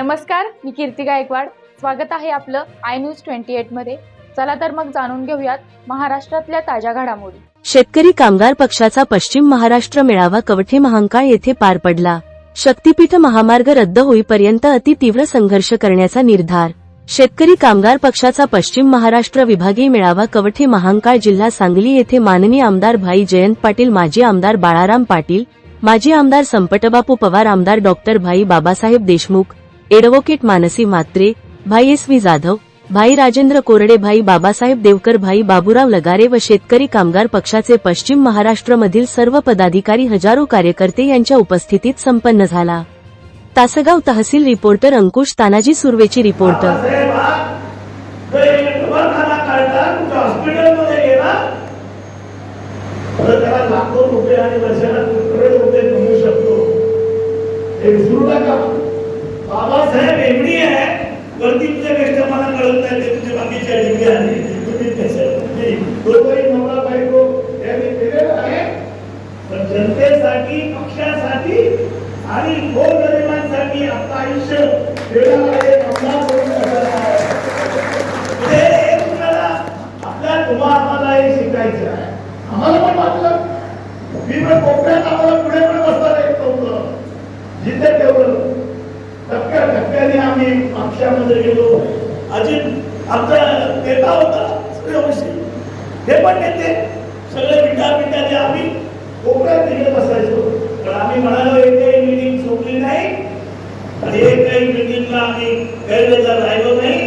नमस्कार मी कीर्ती गायकवाड. स्वागत आहे आपलं आय न्यूज ट्वेंटी एटमध्ये. चला तर मग जाणून घेऊयात महाराष्ट्रातल्या ताज्या घडामोडी. शेतकरी कामगार पक्षाचा पश्चिम महाराष्ट्र मेळावा कवठे महांकाळ येथे पार पडला. शक्तीपीठ महामार्ग रद्द होईपर्यंत अति तीव्र संघर्ष करण्याचा निर्धार. शेतकरी कामगार पक्षाचा पश्चिम महाराष्ट्र विभागीय मेळावा कवठे महांकाळ जिल्हा सांगली येथे माननीय आमदार भाई जयंत पाटील माजी आमदार बाळाराम पाटील माजी आमदार संपटबापू पवार आमदार डॉक्टर भाई बाबासाहेब देशमुख एडव्होकेट मानसी मात्रे भाई एस व्ही जाधव भाई राजेंद्र कोरडे भाई बाबासाहेब देवकर भाई बाबूराव लगारे व शेतकरी कामगार पक्षाचे पश्चिम महाराष्ट्रमधील सर्व पदाधिकारी हजारो कार्यकर्ते यांच्या उपस्थितीत संपन्न झाला. तासगाव तहसील रिपोर्टर अंकुश तानाजी सुर्वेची रिपोर्टर साहेब एवढी आहे. वरती तुझ्या गोष्ट कळत नाही ते तुझे बाकीच्या डिग्री आली दोघंही नवरा बायको यांनी केलेलं आहे. पण जनतेसाठी पक्षासाठी आणि गोरगरिबांसाठी आपलं आयुष्य देणारा एक आमदार तुम्हाला आपल्या तुम्हा आम्हाला हे शिकायचं आहे. आम्हाला पण वाटलं. मी पण कोपऱ्यात आम्हाला पुढे पण बसता येत नव्हतं. जिथे ठेवलं. आम्ही मागच्यामध्ये गेलो. अजित आमचा नेता होता सूर्यवंशी हे पण नेते सगळे विद्यापीठाने आम्ही कोपऱ्यात निघत बसायचो. पण आम्ही म्हणालो एकही मिटिंग सोडली नाही. आणि एकही मिटिंगला आम्ही गैरहजर राहिलो नाही.